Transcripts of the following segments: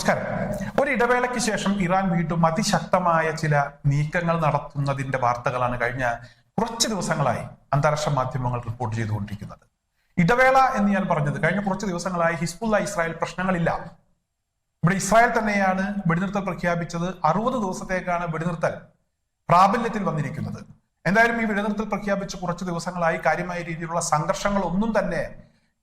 നമസ്കാരം. ഒരു ഇടവേളയ്ക്ക് ശേഷം ഇറാൻ വീണ്ടും അതിശക്തമായ ചില നീക്കങ്ങൾ നടത്തുന്നതിന്റെ വാർത്തകളാണ് കഴിഞ്ഞ കുറച്ച് ദിവസങ്ങളായി അന്താരാഷ്ട്ര മാധ്യമങ്ങൾ റിപ്പോർട്ട് ചെയ്തുകൊണ്ടിരിക്കുന്നത്. ഇടവേള എന്ന് ഞാൻ പറഞ്ഞത് കഴിഞ്ഞ കുറച്ച് ദിവസങ്ങളായി ഹിസ്ബുല്ല ഇസ്രായേൽ പ്രശ്നങ്ങളില്ല. ഇവിടെ ഇസ്രായേൽ തന്നെയാണ് വെടിനിർത്തൽ പ്രഖ്യാപിച്ചത്. അറുപത് ദിവസത്തേക്കാണ് വെടിനിർത്തൽ പ്രാബല്യത്തിൽ വന്നിരിക്കുന്നത്. എന്തായാലും ഈ വെടിനിർത്തൽ പ്രഖ്യാപിച്ച് കുറച്ച് ദിവസങ്ങളായി കാര്യമായ രീതിയിലുള്ള സംഘർഷങ്ങൾ ഒന്നും തന്നെ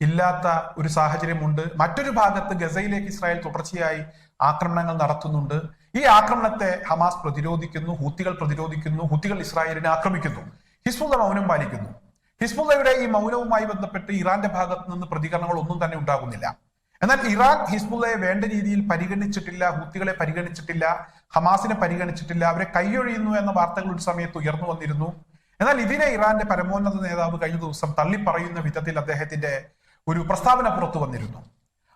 ഇല്ലാത്ത ഒരു സാഹചര്യമുണ്ട്. മറ്റൊരു ഭാഗത്ത് ഗസയിലേക്ക് ഇസ്രായേൽ തുടർച്ചയായി ആക്രമണങ്ങൾ നടത്തുന്നുണ്ട്. ഈ ആക്രമണത്തെ ഹമാസ് പ്രതിരോധിക്കുന്നു ഹൂത്തികൾ പ്രതിരോധിക്കുന്നു ഹൂത്തികൾ ഇസ്രായേലിനെ ആക്രമിക്കുന്നു ഹിസ്ബുള്ള മൗനം പാലിക്കുന്നു. ഹിസ്ബുള്ളയുടെ ഈ മൗനവുമായി ബന്ധപ്പെട്ട് ഇറാന്റെ ഭാഗത്ത് നിന്ന് പ്രതികരണങ്ങൾ ഒന്നും തന്നെ ഉണ്ടാകുന്നില്ല. എന്നാൽ ഇറാൻ ഹിസ്ബുള്ളയെ വേണ്ട രീതിയിൽ പരിഗണിച്ചിട്ടില്ല ഹൂത്തികളെ പരിഗണിച്ചിട്ടില്ല ഹമാസിനെ പരിഗണിച്ചിട്ടില്ല അവരെ കൈയൊഴിയുന്നു എന്ന വാർത്തകൾ ഒരു സമയത്ത് ഉയർന്നു വന്നിരുന്നു. എന്നാൽ ഇതിനെ ഇറാന്റെ പരമോന്നത നേതാവ് കഴിഞ്ഞ ദിവസം തള്ളിപ്പറയുന്ന വിധത്തിൽ അദ്ദേഹത്തിന്റെ ഒരു പ്രസ്താവന പുറത്തു വന്നിരുന്നു.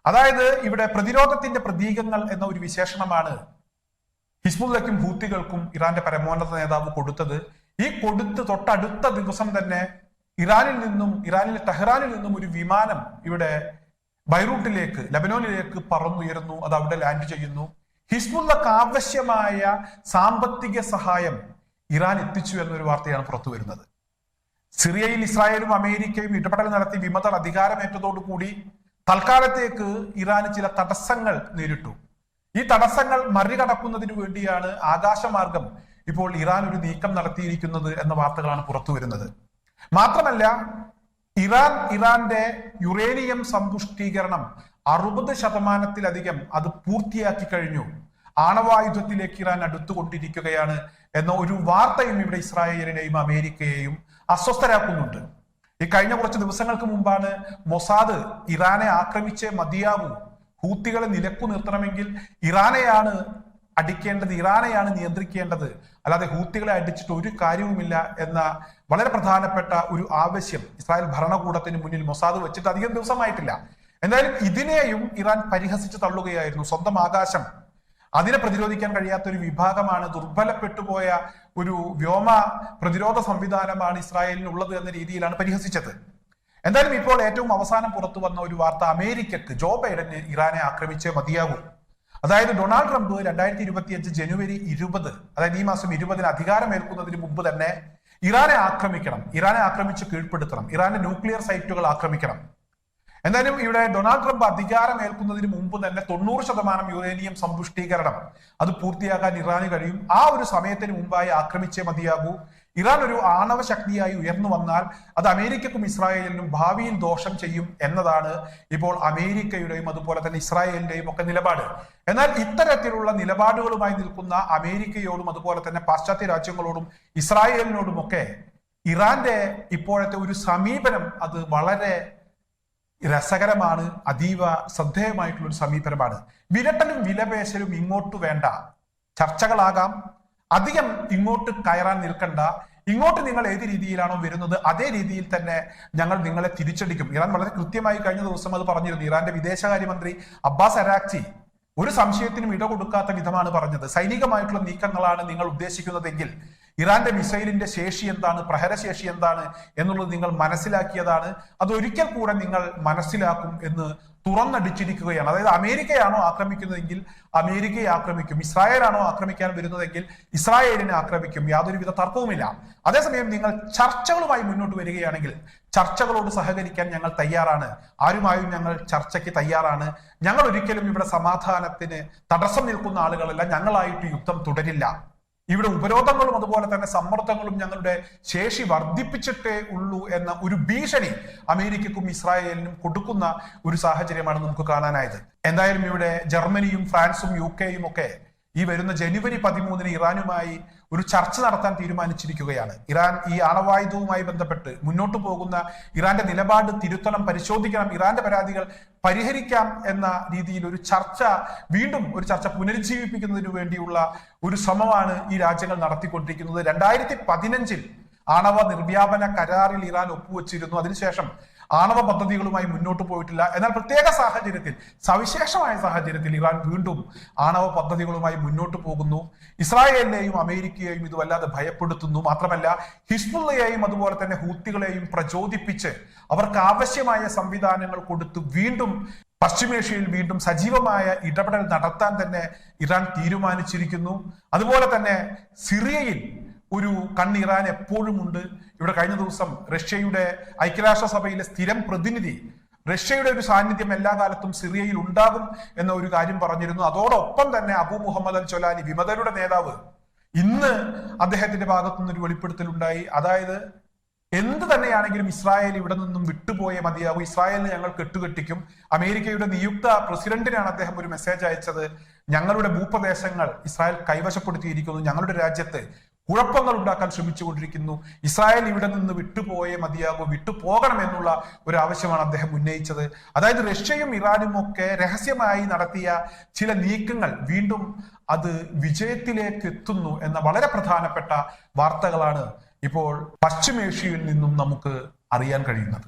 അതായത് ഇവിടെ പ്രതിരോധത്തിന്റെ പ്രതീകങ്ങൾ എന്ന ഒരു വിശേഷണമാണ് ഹിസ്ബുല്ലയ്ക്കും ഹൂത്തികൾക്കും ഇറാന്റെ പരമോന്നത നേതാവ് കൊടുത്തത്. ഈ കൊടുത്ത് തൊട്ടടുത്ത ദിവസം തന്നെ ഇറാനിൽ നിന്നും ഇറാനിലെ ടെഹ്റാനിൽ നിന്നും ഒരു വിമാനം ഇവിടെ ബൈറൂട്ടിലേക്ക് ലബനോനിലേക്ക് പറന്നുയരുന്നു. അത് അവിടെ ലാൻഡ് ചെയ്യുന്നു. ഹിസ്ബുല്ലക്ക് ആവശ്യമായ സാമ്പത്തിക സഹായം ഇറാൻ എത്തിച്ചു എന്നൊരു വാർത്തയാണ് പുറത്തു വരുന്നത്. സിറിയയിൽ ഇസ്രായേലും അമേരിക്കയും ഇടപെടൽ നടത്തി വിമതർ അധികാരമേറ്റതോടുകൂടി തൽക്കാലത്തേക്ക് ഇറാന് ചില തടസ്സങ്ങൾ നേരിട്ടു. ഈ തടസ്സങ്ങൾ മറികടക്കുന്നതിനു വേണ്ടിയാണ് ആകാശമാർഗം ഇപ്പോൾ ഇറാൻ ഒരു നീക്കം നടത്തിയിരിക്കുന്നത് എന്ന വാർത്തകളാണ് പുറത്തു വരുന്നത്. മാത്രമല്ല ഇറാൻ ഇറാന്റെ യുറേനിയം സമ്പുഷ്ടീകരണം അറുപത് ശതമാനത്തിലധികം അത് പൂർത്തിയാക്കി കഴിഞ്ഞു. ആണവായുധത്തിലേക്ക് ഇറാൻ അടുത്തുകൊണ്ടിരിക്കുകയാണ് എന്ന ഒരു വാർത്തയും ഇവിടെ ഇസ്രായേലിനെയും അമേരിക്കയെയും അസ്വസ്ഥരാക്കുന്നുണ്ട്. ഈ കഴിഞ്ഞ കുറച്ച് ദിവസങ്ങൾക്ക് മുമ്പാണ് മൊസാദ് ഇറാനെ ആക്രമിച്ച് മതിയാവൂ. ഹൂത്തികളെ നിലക്കു നിർത്തണമെങ്കിൽ ഇറാനെയാണ് അടിക്കേണ്ടത് ഇറാനെയാണ് നിയന്ത്രിക്കേണ്ടത്. അല്ലാതെ ഹൂത്തികളെ അടിച്ചിട്ട് ഒരു കാര്യവുമില്ല എന്ന വളരെ പ്രധാനപ്പെട്ട ഒരു ആവശ്യം ഇസ്രായേൽ ഭരണകൂടത്തിന് മുന്നിൽ മൊസാദ് വെച്ചിട്ട് അധികം ദിവസമായിട്ടില്ല. എന്തായാലും ഇതിനെയും ഇറാൻ പരിഹസിച്ച് തള്ളുകയായിരുന്നു സ്വന്തം ആകാശം. അതിനെ പ്രതിരോധിക്കാൻ കഴിയാത്ത ഒരു വിഭാഗമാണ് ദുർബലപ്പെട്ടുപോയ ഒരു വ്യോമ പ്രതിരോധ സംവിധാനമാണ് ഇസ്രായേലിന് ഉള്ളത് എന്ന രീതിയിലാണ് പരിഹസിച്ചത്. എന്തായാലും ഇപ്പോൾ ഏറ്റവും അവസാനം പുറത്തു വന്ന ഒരു വാർത്ത അമേരിക്കക്ക് ജോ ബൈഡന് ഇറാനെ ആക്രമിച്ചേ മതിയാകൂ. അതായത് ഡൊണാൾഡ് ട്രംപ് രണ്ടായിരത്തി ഇരുപത്തി അഞ്ച് ജനുവരി ഇരുപത് അതായത് ഈ മാസം ഇരുപതിന് അധികാരമേൽക്കുന്നതിന് മുമ്പ് തന്നെ ഇറാനെ ആക്രമിക്കണം. ഇറാനെ ആക്രമിച്ച് കീഴ്പ്പെടുത്തണം. ഇറാന്റെ ന്യൂക്ലിയർ സൈറ്റുകൾ ആക്രമിക്കണം. എന്തായാലും ഇവിടെ ഡൊണാൾഡ് ട്രംപ് അധികാരം അധികാരമേൽക്കുന്നതിന് മുമ്പ് തന്നെ തൊണ്ണൂറ് ശതമാനം യുറേനിയം സമ്പുഷ്ടീകരണം അത് പൂർത്തിയാക്കാൻ ഇറാന് കഴിയും. ആ ഒരു സമയത്തിന് മുമ്പായി ആക്രമിച്ചേ മതിയാകൂ. ഇറാൻ ഒരു ആണവ ശക്തിയായി ഉയർന്നു വന്നാൽ അത് അമേരിക്കക്കും ഇസ്രായേലിനും ഭാവിയിൽ ദോഷം ചെയ്യും എന്നതാണ് ഇപ്പോൾ അമേരിക്കയുടെയും അതുപോലെ തന്നെ ഇസ്രായേലിന്റെയും ഒക്കെ നിലപാട്. എന്നാൽ ഇത്തരത്തിലുള്ള നിലപാടുകളുമായി നിൽക്കുന്ന അമേരിക്കയോടും അതുപോലെ തന്നെ പാശ്ചാത്യ രാജ്യങ്ങളോടും ഇസ്രായേലിനോടുമൊക്കെ ഇറാന്റെ ഇപ്പോഴത്തെ ഒരു സമീപനം അത് വളരെ രസകരമാണ് അതീവ ശ്രദ്ധേയമായിട്ടുള്ള ഒരു സമീപനമാണ്. വിരട്ടലും വിലപേശലും ഇങ്ങോട്ട് വേണ്ട. ചർച്ചകളാകാം. അധികം ഇങ്ങോട്ട് കയറാൻ നിൽക്കണ്ട. ഇങ്ങോട്ട് നിങ്ങൾ ഏത് രീതിയിലാണോ വരുന്നത് അതേ രീതിയിൽ തന്നെ ഞങ്ങൾ നിങ്ങളെ തിരിച്ചടിക്കും. ഇറാൻ വളരെ കൃത്യമായി കഴിഞ്ഞ ദിവസം അത് പറഞ്ഞിരുന്നു. ഇറാന്റെ വിദേശകാര്യമന്ത്രി അബ്ബാസ് അരാക്ചി ഒരു സംശയത്തിനും ഇട കൊടുക്കാത്ത വിധമാണ് പറഞ്ഞത്. സൈനികമായിട്ടുള്ള നീക്കങ്ങളാണ് നിങ്ങൾ ഉദ്ദേശിക്കുന്നതെങ്കിൽ ഇറാന്റെ മിസൈലിന്റെ ശേഷി എന്താണ്? പ്രഹരശേഷി എന്താണ്? എന്നുള്ളത് നിങ്ങൾ മനസ്സിലാക്കിയതാണ്. അത് ഒരിക്കൽ കൂടെ നിങ്ങൾ മനസ്സിലാക്കും എന്ന് തുറന്നടിച്ചിരിക്കുകയാണ്. അതായത് അമേരിക്കയാണോ ആക്രമിക്കുന്നതെങ്കിൽ അമേരിക്കയെ ആക്രമിക്കും. ഇസ്രായേലാണോ ആക്രമിക്കാൻ വരുന്നതെങ്കിൽ ഇസ്രായേലിനെ ആക്രമിക്കും. യാതൊരുവിധ തർക്കവുമില്ല. അതേസമയം നിങ്ങൾ ചർച്ചകളുമായി മുന്നോട്ട് വരികയാണെങ്കിൽ ചർച്ചകളോട് സഹകരിക്കാൻ ഞങ്ങൾ തയ്യാറാണ്. ആരുമായും ഞങ്ങൾ ചർച്ചയ്ക്ക് തയ്യാറാണ്. ഞങ്ങൾ ഒരിക്കലും ഇവിടെ സമാധാനത്തിന് തടസ്സം നിൽക്കുന്ന ആളുകളല്ല. ഞങ്ങളായിട്ട് യുദ്ധം തുടരില്ല. ഇവിടെ ഉപരോധങ്ങളും അതുപോലെ തന്നെ സമ്മർദ്ദങ്ങളും ഞങ്ങളുടെ ശേഷി വർദ്ധിപ്പിച്ചിട്ടേ ഉള്ളൂ എന്ന ഒരു ഭീഷണി അമേരിക്കക്കും ഇസ്രായേലിനും കൊടുക്കുന്ന ഒരു സാഹചര്യമാണ് നമുക്ക് കാണാനായത്. എന്തായാലും ഇവിടെ ജർമ്മനിയും ഫ്രാൻസും യു കെയും ഒക്കെ ഈ വരുന്ന ജനുവരി പതിമൂന്നിന് ഇറാനുമായി ഒരു ചർച്ച നടത്താൻ തീരുമാനിച്ചിരിക്കുകയാണ്. ഇറാൻ ഈ ആണവായുധവുമായി ബന്ധപ്പെട്ട് മുന്നോട്ട് പോകുന്ന ഇറാന്റെ നിലപാട് തിരുത്തണം പരിശോധിക്കണം ഇറാന്റെ പരാതികൾ പരിഹരിക്കാം എന്ന രീതിയിൽ ഒരു ചർച്ച വീണ്ടും ഒരു ചർച്ച പുനരുജ്ജീവിപ്പിക്കുന്നതിന് വേണ്ടിയുള്ള ഒരു ശ്രമമാണ് ഈ രാജ്യങ്ങൾ നടത്തിക്കൊണ്ടിരിക്കുന്നത്. രണ്ടായിരത്തി പതിനഞ്ചിൽ ആണവ നിർവ്യാപന കരാറിൽ ഇറാൻ ഒപ്പുവെച്ചിരുന്നു. അതിനുശേഷം ആണവ പദ്ധതികളുമായി മുന്നോട്ട് പോയിട്ടില്ല. എന്നാൽ പ്രത്യേക സാഹചര്യത്തിൽ സവിശേഷമായ സാഹചര്യത്തിൽ ഇറാൻ വീണ്ടും ആണവ പദ്ധതികളുമായി മുന്നോട്ട് പോകുന്നു. ഇസ്രായേലിനെയും അമേരിക്കയെയും ഇത് വല്ലാതെ ഭയപ്പെടുത്തുന്നു. മാത്രമല്ല ഹിസ്ബുള്ളയെയും അതുപോലെ തന്നെ ഹൂത്തികളെയും പ്രചോദിപ്പിച്ച് അവർക്ക് ആവശ്യമായ സംവിധാനങ്ങൾ കൊടുത്ത് വീണ്ടും പശ്ചിമേഷ്യയിൽ വീണ്ടും സജീവമായ ഇടപെടൽ നടത്താൻ തന്നെ ഇറാൻ തീരുമാനിച്ചിരിക്കുന്നു. അതുപോലെ തന്നെ സിറിയയിൽ ഒരു കണ്ണ് ഇറാൻ എപ്പോഴും ഉണ്ട്. ഇവിടെ കഴിഞ്ഞ ദിവസം റഷ്യയുടെ ഐക്യരാഷ്ട്ര സഭയിലെ സ്ഥിരം പ്രതിനിധി റഷ്യയുടെ ഒരു സാന്നിധ്യം എല്ലാ കാലത്തും സിറിയയിൽ ഉണ്ടാകും എന്ന ഒരു കാര്യം പറഞ്ഞിരുന്നു. അതോടൊപ്പം തന്നെ അബു മുഹമ്മദ് അൽ ചൊലാനി വിമതരുടെ നേതാവ് ഇന്ന് അദ്ദേഹത്തിന്റെ ഭാഗത്തുനിന്ന് വെളിപ്പെടുത്തൽ ഉണ്ടായി അതായത് എന്ത് തന്നെയാണെങ്കിലും ഇസ്രായേൽ ഇവിടെ നിന്നും വിട്ടുപോയേ മതിയാവും. ഇസ്രായേലിന് ഞങ്ങൾ കെട്ടുകെട്ടിക്കും. അമേരിക്കയുടെ നിയുക്ത പ്രസിഡന്റിനാണ് അദ്ദേഹം ഒരു മെസ്സേജ് അയച്ചത്. ഞങ്ങളുടെ ഭൂപ്രദേശങ്ങൾ ഇസ്രായേൽ കൈവശപ്പെടുത്തിയിരിക്കുന്നു. ഞങ്ങളുടെ രാജ്യത്ത് കുഴപ്പങ്ങൾ ഉണ്ടാക്കാൻ ശ്രമിച്ചുകൊണ്ടിരിക്കുന്നു. ഇസ്രായേൽ ഇവിടെ നിന്ന് വിട്ടുപോയേ മതിയാകൂ വിട്ടുപോകണം എന്നുള്ള ഒരു ആവശ്യമാണ് അദ്ദേഹം ഉന്നയിച്ചത്. അതായത് റഷ്യയും ഇറാനും ഒക്കെ രഹസ്യമായി നടത്തിയ ചില നീക്കങ്ങൾ വീണ്ടും അത് വിജയത്തിലേക്ക് എത്തുന്നു എന്ന വളരെ പ്രധാനപ്പെട്ട വാർത്തകളാണ് ഇപ്പോൾ പശ്ചിമേഷ്യയിൽ നിന്നും നമുക്ക് അറിയാൻ കഴിയുന്നത്.